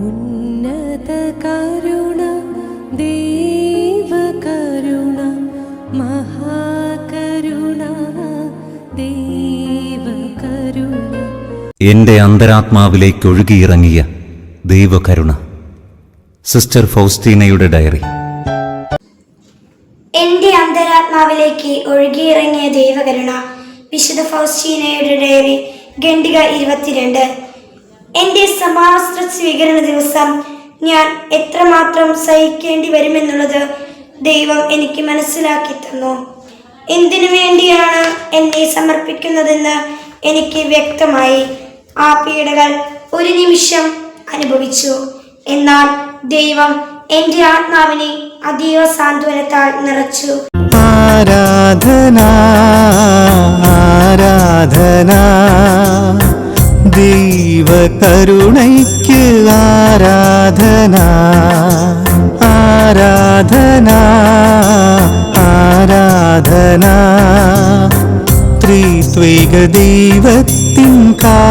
ഉന്നത കരുണ ദേവകരുണ മഹാകരുണ ദേവകരുണ എന്റെ അന്തരാത്മാവിലേക്ക് ഒഴുകിയിറങ്ങിയ ദൈവകരുണ sister ഫൗസ്റ്റീനയുടെ diary. എന്റെ അന്തരാത്മാവിലേക്ക് ഒഴുകിയിറങ്ങിയ ദൈവകരുണ വിശുദ്ധ ഫൗസ്റ്റീനയുടെ ഡയറി ഖണ്ഡിക ഇരുപത്തിരണ്ട്. എന്റെ സമാവസ്ത്ര സ്വീകരണ ദിവസം ഞാൻ എത്രമാത്രം സഹിക്കേണ്ടി വരുമെന്നുള്ളത് ദൈവം എനിക്ക് മനസ്സിലാക്കി തന്നു. എന്തിനു വേണ്ടിയാണ് എന്നെ സമർപ്പിക്കുന്നതെന്ന് എനിക്ക് വ്യക്തമായി ആ പീഡകൾ ഒരു നിമിഷം അനുഭവിച്ചു. എന്നാൽ ദൈവം എന്റെ ആത്മാവിനെ അതീവ സാന്ത്വനത്താൽ നിറച്ചു. ആരാധന ആരാധന. ദൈവകരുണയ്ക്ക് ആരാധന ആരാധന ആരാധന. ത്രിത്വൈക ദൈവത്തിൻ കാരുണ്യമേ